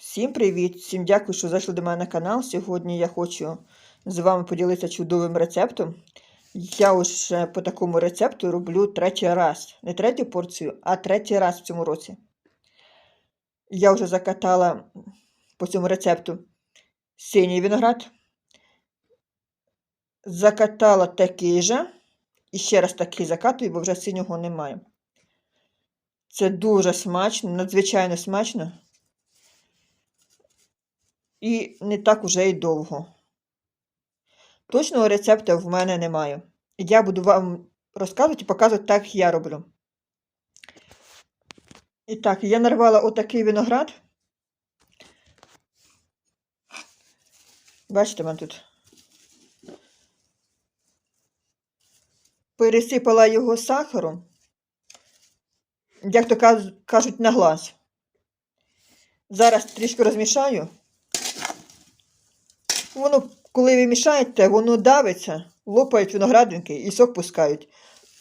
Всім привіт! Всім дякую, що зайшли до мене на канал. Сьогодні я хочу з вами поділитися чудовим рецептом. Я вже по такому рецепту роблю третій раз. Не третю порцію, а третій раз в цьому році. Я вже закатала по цьому рецепту синій виноград. Закатала такий же. І ще раз такий закатую, бо вже синього немає. Це дуже смачно, надзвичайно смачно. І не так уже й довго. Точного рецепту в мене немає. Я буду вам розказувати і показувати, так як я роблю. І так, я нарвала отакий виноград. Бачите, мене тут. Пересипала його сахаром, як то кажуть, на глаз. Зараз трішки розмішаю. Воно, коли ви мішаєте, воно давиться, лопають виноградинки і сок пускають.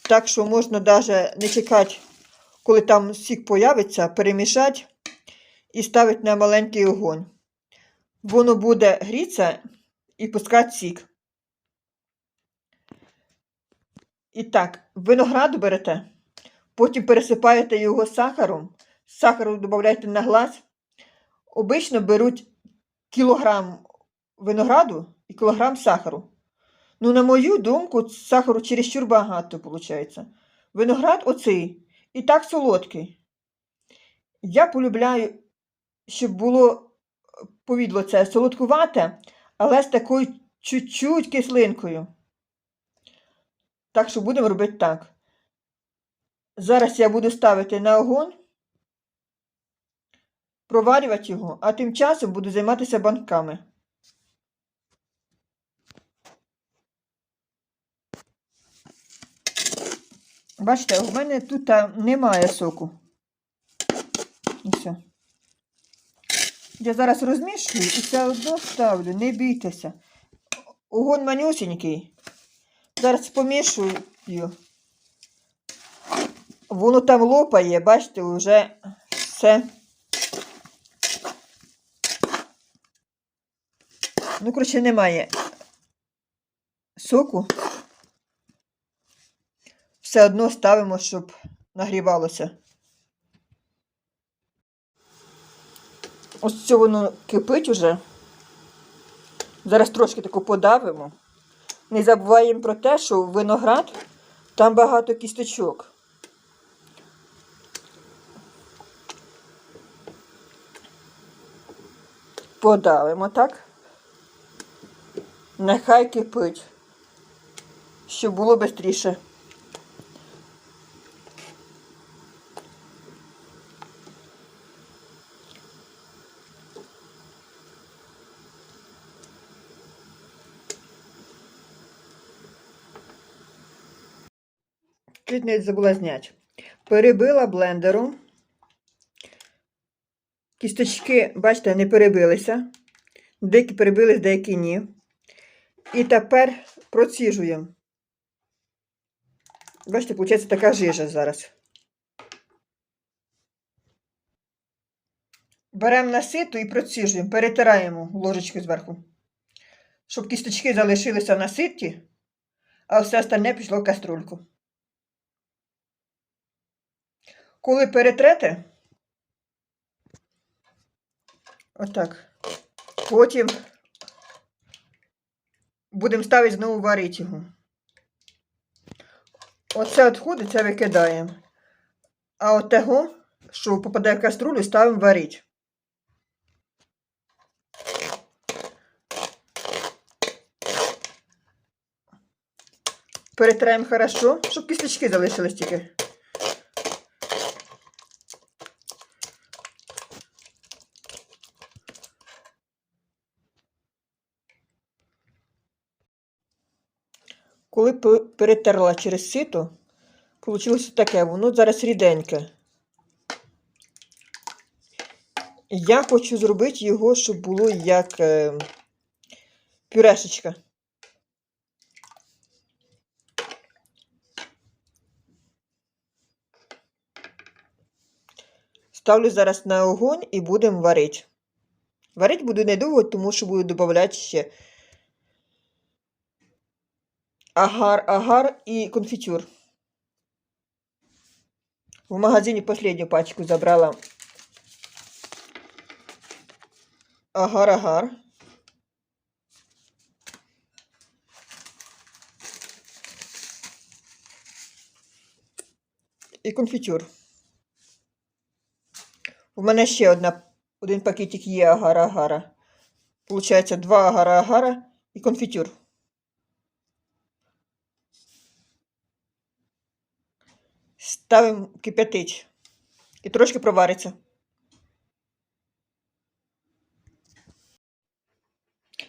Так що можна навіть не чекати, коли там сік появиться, перемішати і ставити на маленький огонь. Воно буде грітися і пускати сік. І так, виноград берете, потім пересипаєте його сахаром, сахару додаєте на глаз. Обично беруть кілограм винограду і кілограм сахару. Ну, на мою думку, сахару чересчур багато виходить. Виноград оцей і так солодкий. Я полюбляю, щоб було повідло це солодкувате, але з такою чуть-чуть кислинкою. Так що будемо робити так. Зараз я буду ставити на огонь, проварювати його, а тим часом буду займатися банками. Бачите, у мене тут немає соку. І все. Я зараз розмішую і все одно ставлю, не бійтеся. Огонь манюсенький. Зараз помішую. Воно там лопає, бачите, вже все. Ну, коротше, немає соку. Все одно ставимо, щоб нагрівалося. Ось це воно кипить уже. Зараз трошки таку подавимо. Не забуваємо про те, що виноград там багато кісточок. Подавимо так. Нехай кипить, щоб було швидше. Чуть не забула. Перебила блендером. Кісточки, бачите, не перебилися. Деякі перебились, деякі ні. І тепер проціжуємо. Бачите, виходить така жижа зараз. Беремо на ситу і проціжуємо, перетираємо ложечку зверху, щоб кісточки залишилися на ситі, а все остальне пішло в каструльку. Коли перетрете, отак, потім будемо ставити знову варити його. Оце відходить, це викидаємо. А от того, що попадає в каструлю, ставимо варити. Перетираємо хорошо, щоб кісточки залишились тільки. Коли перетерла через сито, вийшло таке, воно зараз ріденьке. Я хочу зробити його, щоб було як е, пюрешечка. Ставлю зараз на огонь і будемо варити. Варити буду недовго, тому що буду додавати ще агар, агар і конфітюр. В магазині последню пачку забрала. Агар-агар. І конфітюр. У мене ще одна, один пакетик є агара-агара. Получається два агара-агара і конфітюр. Ставимо кип'ятить. І трошки провариться.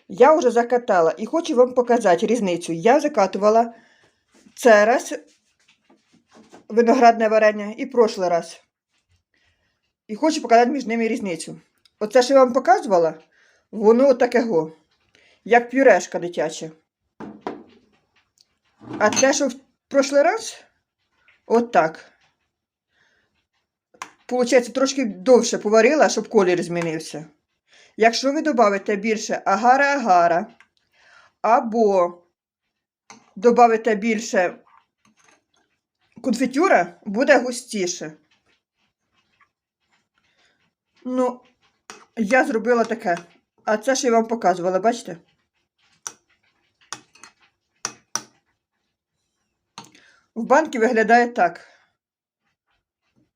Я вже закатала і хочу вам показати різницю. Я закатувала цей раз виноградне варення і прошлий раз. І хочу показати між ними різницю. Оце, що я вам показувала, воно такого, як пюрешка дитяча. А те, що в прошлий раз, от так. Получається, трошки довше поварила, щоб колір змінився. Якщо ви додавите більше агара-агара, або додавите більше конфітюра, буде густіше. Ну, я зробила таке. А це ж я вам показувала, бачите? В банки виглядає так.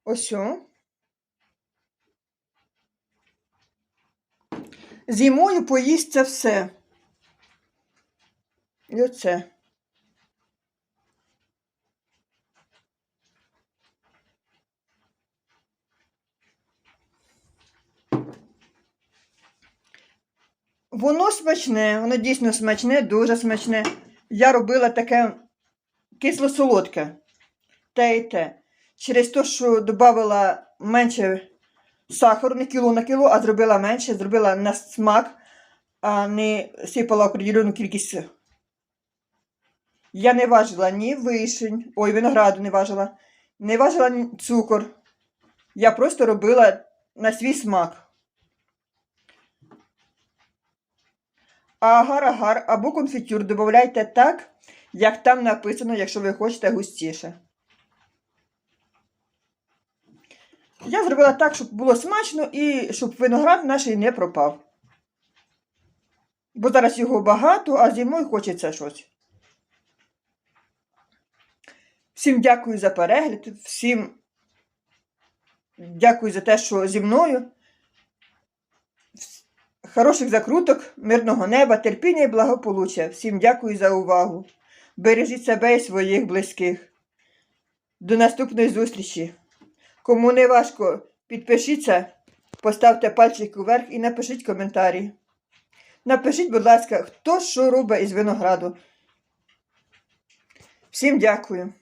Ось. Зимою поїсть це все. І оце. Воно смачне, воно дійсно смачне, дуже смачне. Я робила таке кисло-солодке. Те і те. Через те, що додавала менше сахару, не кіло на кіло, а зробила менше, зробила на смак, а не сипала определену кількість. Я не важила ні вишень, ой, винограду не важила, не важила ні цукор. Я просто робила на свій смак. Агар-агар або конфітюр додавайте так, як там написано, якщо ви хочете густіше. Я зробила так, щоб було смачно і щоб виноград наш не пропав. Бо зараз його багато, а зимою хочеться щось. Всім дякую за перегляд, всім дякую за те, що зі мною. Хороших закруток, мирного неба, терпіння і благополуччя. Всім дякую за увагу. Бережіть себе і своїх близьких. До наступної зустрічі. Кому не важко, підпишіться, поставте пальчик вверх і напишіть коментарі. Напишіть, будь ласка, хто що робить із винограду. Всім дякую.